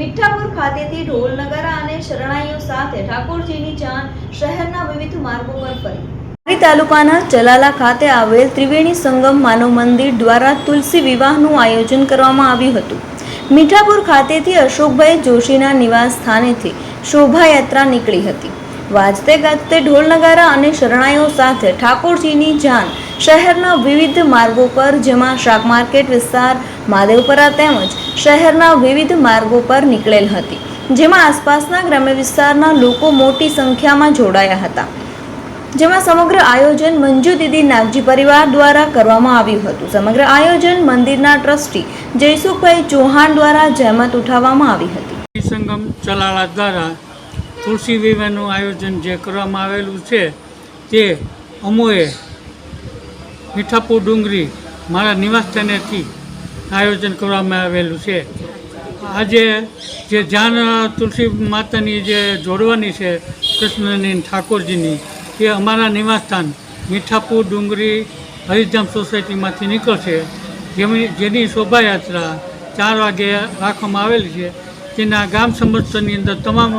મીઠાપુર ખાતેથી ઢોલ નગારા અને શરણાઈઓ સાથે ઠાકોરજીની જાન શહેરના વિવિધ માર્ગો પર ફરી. તાલુકાના ચલાલા ખાતે આવેલ ત્રિવેણી સંગમ માનવ મંદિર દ્વારા તુલસી વિવાહનું આયોજન કરવામાં આવ્યું હતું. મીઠાપુર ખાતેથી અશોકભાઈ જોશીના નિવાસ સ્થાનેથી શોભાયાત્રા નીકળી હતી. વાજતે ગાજતે ઢોલ નગારા અને શરણાઈઓ સાથે ઠાકોરજીની જાન. શહેરના વિવિધ માર્ગો પર, જેમાં શાક માર્કેટ વિસ્તાર માદેવપરા તેમજ શહેરના વિવિધ માર્ગો પર નીકળેલ હતી, જેમાં આસપાસના ગ્રામ્ય વિસ્તારના લોકો મોટી સંખ્યામાં જોડાયા હતા. જેમાં સમગ્ર આયોજન મંજુ દીદી નાગજી પરિવાર દ્વારા કરવામાં આવ્યું હતું. સમગ્ર આયોજન મંદિરના ટ્રસ્ટી જયસુખભાઈ ચૌહાણ દ્વારા જહેમત ઉઠાવવામાં આવી હતી. સંગમ ચલાળા દ્વારા તુલસી વિવાહનું આયોજન જે કરવામાં આવેલું છે, તે અમોએ મીઠાપુર ડુંગરી મારા નિવાસસ્થાનેથી આયોજન કરવામાં આવેલું છે. આજે જે જાન તુલસી માતાની જે જોડવાની છે, કૃષ્ણની ઠાકોરજીની, એ અમારા નિવાસસ્થાન મીઠાપુર ડુંગરી હરિધામ સોસાયટીમાંથી નીકળશે. જેની જેની શોભાયાત્રા ચાર વાગે રાખવામાં આવેલી છે. તેના ગામ સમસ્તની અંદર તમામ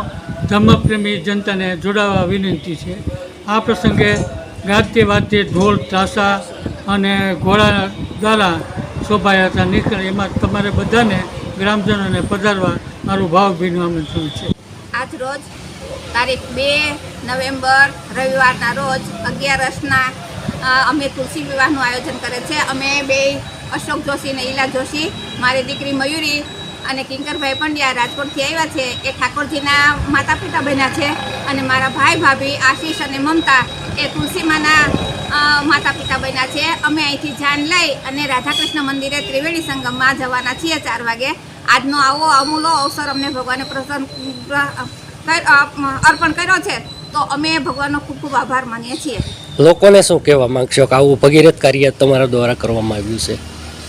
ધર્મપ્રેમી જનતાને જોડાવા વિનંતી છે. આ પ્રસંગે ગાતે વાતે ઢોલ ત્રાસા અને ઘોડા દ્વારા શોભાયાત્રા નીકળે. એમાં તમારે બધાને ગ્રામજનોને પધારવા મારું ભાવભીનું આમંત્રણ છે. આજ રોજ તારીખ બે નવેમ્બર, રવિવારના રોજ અગિયારસના અમે તુલસી વિવાહનું આયોજન કરે છે. અમે બે અશોક જોશી અને ઈલા જોશી. મારી દીકરી મયુરી અને કિંકરભાઈ પંડ્યા રાજકોટથી આવ્યા છે. એ ઠાકોરજીના માતા પિતા બન્યા છે અને મારા ભાઈ ભાભી, આશીષ અને મમતા એ તુલસીમાના માતા પિતા બન્યા છે. અમે અહીંથી જાન લઈ અને રાધાકૃષ્ણ મંદિરે ત્રિવેણી સંગમમાં જવાના છીએ ચાર વાગે. આજનો આવો અમૂલો અવસર અમને ભગવાને પ્રસન્ન અર્પણ કર્યો છે. તો અમે ભગવાનનો ખૂબ ખૂબ આભાર માનીએ છીએ. લોકોને શું કહેવા માંગશો કે આવું ભગીરથ કાર્ય તમારા દ્વારા કરવામાં આવ્યું છે?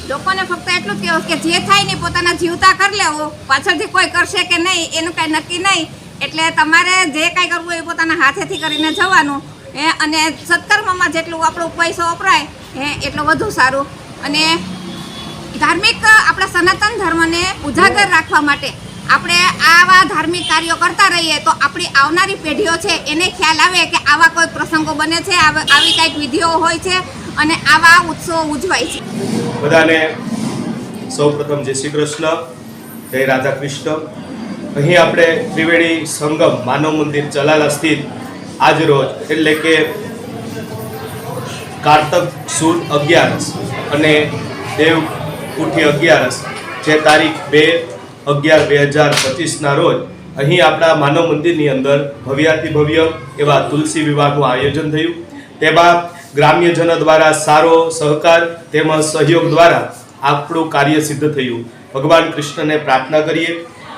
લોકોને ફક્ત એટલું જ કહેવું કે જે થાય ને પોતાના જીવતા કરી લેવો. પાછળથી કોઈ કરશે કે નહીં, એનું કાંઈ નક્કી નહીં. એટલે તમારે જે કાંઈ કરવું એ પોતાના હાથેથી કરીને જવાનું. હે, અને સત્કર્મમાં જેટલું આપણો પૈસો વપરાય, હે, એટલું વધુ સારું. અને ધાર્મિક, આપણા સનાતન ધર્મને ઉજાગર રાખવા માટે આપણે આવા ધાર્મિક કાર્યો કરતા રહીએ તો આપણી આવનારી પેઢીઓ છે, એને ખ્યાલ આવે કે આવા કોઈ પ્રસંગો બને છે આવી કાંઈક વિધિઓ હોય છે. અને આવા ઉત્સવો ઉજવાય છે. બધાને સૌપ્રથમ જય શ્રી કૃષ્ણ, જય રાધા કૃષ્ણ. અહીં આપણે ત્રિવેણી સંગમ માનવ મંદિર ચલાલા સ્થિત આજ રોજ એટલે કે કારતક સુદ અગિયારસ અને દેવ કુઠી અગિયારસ, જે તારીખ બે અગિયાર બે હજાર પચીસના રોજ અહીં આપણા માનવ મંદિરની અંદર ભવ્યાતિ ભવ્ય એવા તુલસી વિવાહનું આયોજન થયું. તેમાં ગ્રામ્યજનો દ્વારા સારો સહકાર તેમજ સહયોગ દ્વારા આપણું કાર્ય સિદ્ધ થયું. ભગવાન કૃષ્ણને પ્રાર્થના કરીએ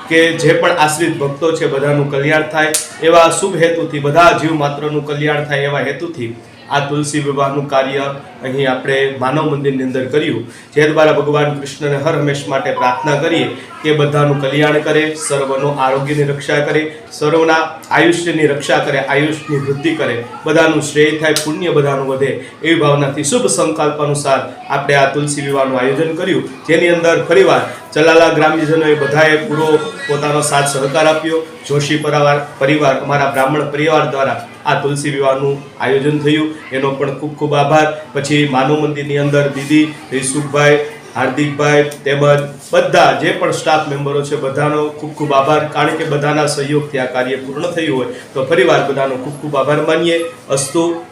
કે જે પણ આશ્રિત ભક્તો છે બધાનું કલ્યાણ થાય, એવા શુભ હેતુથી, બધા જીવ માત્રનું કલ્યાણ થાય એવા હેતુથી આ તુલસી વિવાહનું કાર્ય અહીં આપણે માનવ મંદિરની અંદર કર્યું. જે દ્વારા ભગવાન કૃષ્ણને હર હંમેશ માટે પ્રાર્થના કરીએ કે બધાનું કલ્યાણ કરે, સર્વનો આરોગ્યની રક્ષા કરે, સર્વના આયુષ્યની રક્ષા કરે, આયુષ્યની વૃદ્ધિ કરે. બધાનું શ્રેય થાય, પુણ્ય બધાનું વધે એવી ભાવનાથી શુભ સંકલ્પ અનુસાર આપણે આ તુલસી વિવાહનું આયોજન કર્યું. જેની અંદર ફરીવાર ચલાલા ગ્રામ્યજનોએ બધાએ પૂરો પોતાનો સાથ સહકાર આપ્યો. જોશી પરિવાર પરિવાર અમારા બ્રાહ્મણ પરિવાર દ્વારા આ તુલસી વિવાહનું આયોજન થયું. એનો પણ ખૂબ ખૂબ આભાર. પછી માનવ મંદિરની અંદર દીદી રિસુખભાઈ હાર્દિકભાઈ તેમજ બધા જે પણ સ્ટાફ મેમ્બરો છે, બધાનો ખૂબ ખૂબ આભાર. કારણ કે બધાના સહયોગથી આ કાર્ય પૂર્ણ થયું હોય, તો ફરીવાર બધાનો ખૂબ ખૂબ આભાર માનીએ. અસ્તુ.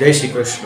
જય શ્રી કૃષ્ણ.